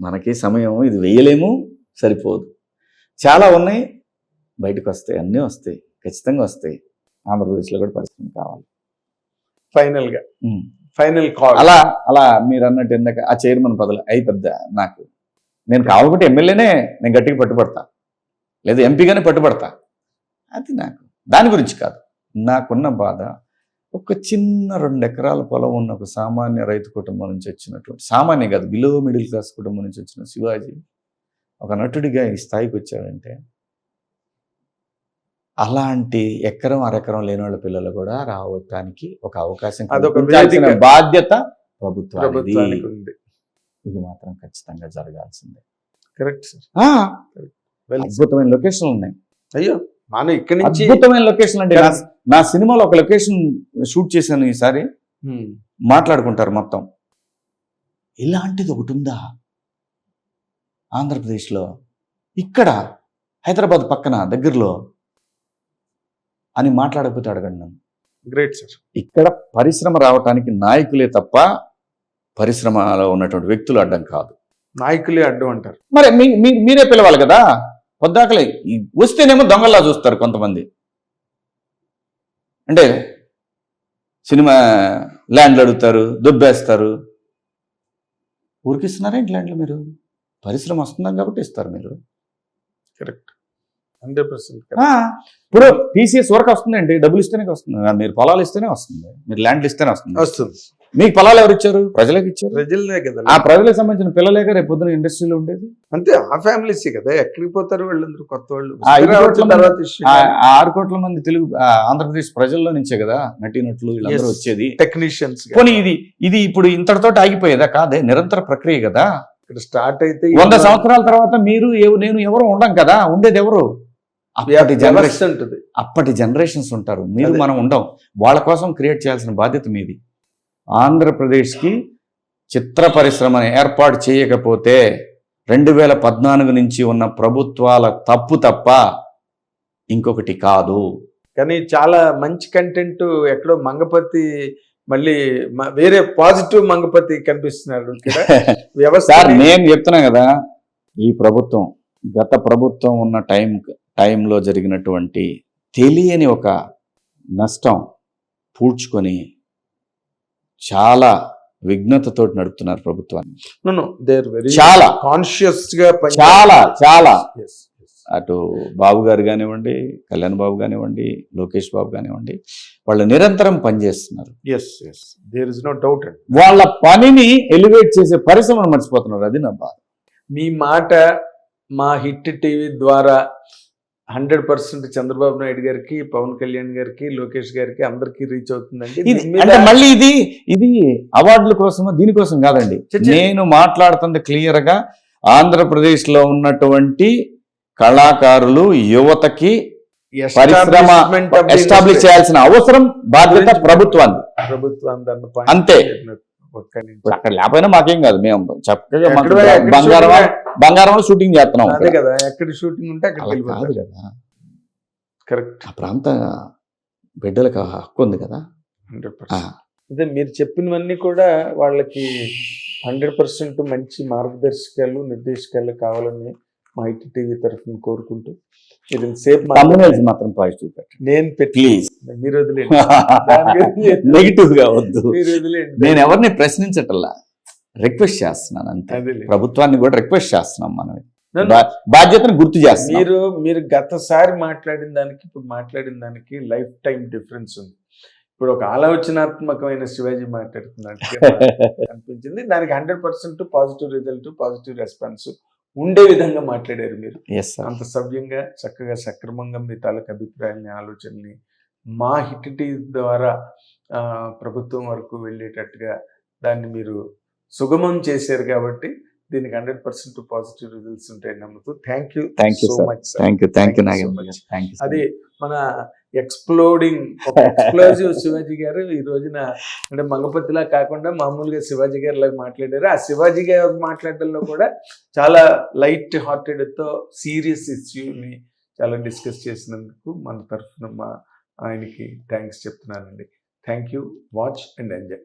మనకి సమయం ఇది వేయలేము సరిపోదు. చాలా ఉన్నాయి బయటకు వస్తాయి అన్నీ వస్తాయి ఖచ్చితంగా వస్తాయి. ఆంధ్రప్రదేశ్లో కూడా పరిశ్రమ కావాలి. ఫైనల్గా ఉమ్. Final call. అలా అలా మీరు అన్నట్టు ఇందాక ఆ చైర్మన్ పదవి అయి పెద్ద నాకు. నేను కావాలంటే ఎమ్మెల్యేనే నేను గట్టిగా పట్టుబడతా. లేదా ఎంపీగానే పట్టుబడతా. అది నాకు. దాని గురించి కాదు. నాకున్న బాధ ఒక చిన్న రెండు ఎకరాల పొలం ఉన్న ఒక సామాన్య రైతు కుటుంబం నుంచి వచ్చినటువంటి సామాన్య కాదు బిలో మిడిల్ క్లాస్ కుటుంబం నుంచి వచ్చిన శివాజీ ఒక నటుడిగా ఈ స్థాయికి వచ్చాడంటే అలాంటి ఎకరం అరెకరం లేని వాళ్ళ పిల్లలు కూడా రావటానికి ఒక అవకాశం అదొక. బాధ్యత ప్రభుత్వానికి ఉంది. ఇది మాత్రం ఖచ్చితంగా జరగాల్సిందే. కరెక్ట్ సార్ అద్భుతమైన లొకేషన్లు ఉన్నాయి. అయ్యో! మనం ఇక్కడి నుంచి అద్భుతమైన లొకేషన్ అంటే నా- సినిమాలో ఒక లొకేషన్ షూట్ చేశాను ఈసారి. హ్మ్. మాట్లాడుకుంటారు మొత్తం. ఇలాంటిది ఒకటి ఉందా? ఆంధ్రప్రదేశ్లో. ఇక్కడ హైదరాబాద్ పక్కన దగ్గరలో. అని మాట్లాడకపోతే అడగండి నన్ను. గ్రేట్ సార్ ఇక్కడ పరిశ్రమ రావటానికి నాయకులే తప్ప పరిశ్రమలో ఉన్నటువంటి వ్యక్తులు అడ్డం కాదు. నాయకులే అడ్డం అంటారు. మరి మీరే పిలవాలి కదా? పొద్దాకలే వస్తేనేమో దొంగల్లా చూస్తారు కొంతమంది. అంటే సినిమా ల్యాండ్లు అడుగుతారు దుబ్బేస్తారు. ఊరికిస్తున్నారా ఏంటి ల్యాండ్లు మీరు? పరిశ్రమ వస్తుందని కాబట్టి ఇస్తారు మీరు. కరెక్ట్. హండ్రెడ్ పర్సెంట్ ఇప్పుడు టీసీఎస్ వరకు వస్తుందండి డబ్బులు ఇస్తేనే వస్తుంది. మీరు పొలాలు ఇస్తేనే వస్తుంది. మీరు ల్యాండ్లు ఇస్తేనే వస్తుంది. వస్తుంది. మీకు పొలాలు ఎవరు ఇచ్చారు? ప్రజలకు ఇచ్చారు? ప్రజలనే కదా. ఆ ప్రజలకు సంబంధించిన పిల్లలేక రేపు పొద్దున ఇండస్ట్రీలో ఉండేది? అంతే ఆ ఫ్యామిలీస్ కదా. ఎక్కడికి పోతారు వాళ్ళందరూ? కొత్త వాళ్ళు. ఆరు కోట్ల మంది తెలుగు ఆంధ్రప్రదేశ్ ప్రజల్లో నుంచే కదా నటీనటులు వీళ్ళందరూ. వచ్చేది. టెక్నీషియన్స్ పోనీ ఇది ఇది ఇప్పుడు ఇంతటితో ఆగిపోయేదా? కాదే నిరంతర ప్రక్రియ కదా. ఇక్కడ స్టార్ట్ అయితే వంద సంవత్సరాల తర్వాత మీరు నేను ఎవరు ఉండం కదా? ఉండేది ఎవరు? అప్పటి జనరేషన్ అప్పటి జనరేషన్స్ ఉంటారు. మీరు. మనం ఉండం. వాళ్ళ కోసం క్రియేట్ చేయాల్సిన బాధ్యత మీది. ఆంధ్రప్రదేశ్కి చిత్ర పరిశ్రమను ఏర్పాటు చేయకపోతే రెండు వేల పద్నాలుగు నుంచి ఉన్న ప్రభుత్వాల తప్పు తప్ప ఇంకొకటి కాదు. కానీ చాలా మంచి కంటెంట్ ఎక్కడో మంగపతి మళ్ళీ వేరే పాజిటివ్ మంగపతి కనిపిస్తున్నాడు వ్యవస్థ నేను చెప్తున్నా కదా ఈ ప్రభుత్వం గత ప్రభుత్వం ఉన్న టైం టైంలో జరిగినటువంటి తెలియని ఒక నష్టం పూడ్చుకొని చాలా విఘ్నతతో నడుపుతున్నారు ప్రభుత్వాన్ని. చాలా. కాన్షియస్గా చాలా చాలా. అటు బాబు గారు కానివ్వండి కళ్యాణ్ బాబు కానివ్వండి లోకేష్ బాబు కానివ్వండి వాళ్ళు నిరంతరం పనిచేస్తున్నారు దేర్ ఇస్ నో డౌట్ వాళ్ళ పనిని ఎలివేట్ చేసే పరిశ్రమను మర్చిపోతున్నారు అది నా బాధ. మీ మాట మా హిట్ టీవీ ద్వారా హండ్రెడ్ పర్సెంట్ చంద్రబాబు నాయుడు గారికి పవన్ కళ్యాణ్ గారికి లోకేష్ గారికి అందరికి రీచ్ అవుతుందండి. అంటే మళ్ళీ ఇది ఇది అవార్డుల కోసమో? దీనికోసం కాదండి. నేను మాట్లాడుతుంది క్లియర్గా ఆంధ్రప్రదేశ్లో ఉన్నటువంటి కళాకారులు యువతకి పరిశ్రమ ఎస్టాబ్లిష్. చేయాల్సిన అవసరం బాధ్యత ప్రభుత్వాన్ని ప్రభుత్వం దాన్ని point అంతే. అక్కడ లేకపోయినా మాకేం కాదు. మేము చక్కగా మాకు ఎక్కడ- ఎక్కడ బంగారం shooting- బంగారం షూటింగ్ చేస్తున్నాం అదే కదా ఎక్కడ షూటింగ్ ఉంటే అక్కడ కాదు కదా. కరెక్ట్ ఆ ప్రాంత బిడ్డలకు హక్కు ఉంది కదా. అదే మీరు చెప్పినవన్నీ కూడా వాళ్ళకి హండ్రెడ్ పర్సెంట్ మంచి మార్గదర్శకాలు నిర్దేశకాలు కావాలని మా ఐటీ టీవీ తరఫున కోరుకుంటూ మీరు సేఫ్ thumbnails మాత్రం పాజిటివ్ పెట్టండి. నేను పెట్టి ప్లీజ్ మీరు వదిలేండి నెగిటివ్ గా వద్దు. మీరు వదిలేండి నేను ఎవరిని ప్రశ్నించటల్లా రిక్వెస్ట్ చేస్తున్నాను అంతే. ప్రభుత్వాన్ని కూడా రిక్వెస్ట్ చేస్తున్నాం మనం బాధ్యతను గుర్తు చేస్తున్నాం. మీరు మీరు గతసారి మాట్లాడిన దానికి ఇప్పుడు మాట్లాడిన దానికి లైఫ్ టైం డిఫరెన్స్ ఉంది. ఇప్పుడు ఒక ఆలోచనాత్మకమైన శివాజీ మాట్లాడుతున్నట్టుగా అనిపించింది. దానికి hundred percent positive result positive response ఉండే విధంగా మాట్లాడారు మీరు. అంత సవ్యంగా చక్కగా సక్రమంగా మీ తాలూకు అభిప్రాయాల్ని ఆలోచనల్ని మా హిట్ టీ ద్వారా ప్రభుత్వం వరకు వెళ్ళేటట్టుగా దాన్ని మీరు సుగమం చేశారు కాబట్టి దీనికి హండ్రెడ్ పర్సెంట్ పాజిటివ్ రిజల్ట్స్ ఉంటాయని నమ్ముతూ thank you thank you so much thank you thank you Nagendra. Thank you అది మన ఎక్స్ప్లోడింగ్ ఎక్స్ప్లోజివ్ శివాజీ గారు ఈ రోజున అంటే మంగపతిలా కాకుండా మామూలుగా శివాజీ గారు లాగా మాట్లాడారు. ఆ శివాజీ గారు మాట్లాడడంలో కూడా చాలా లైట్ హార్టెడ్తో సీరియస్ ఇష్యూని చాలా డిస్కస్ చేసినందుకు మన తరఫున మా ఆయనకి థ్యాంక్స్ చెప్తున్నానండి. Thank you watch and enjoy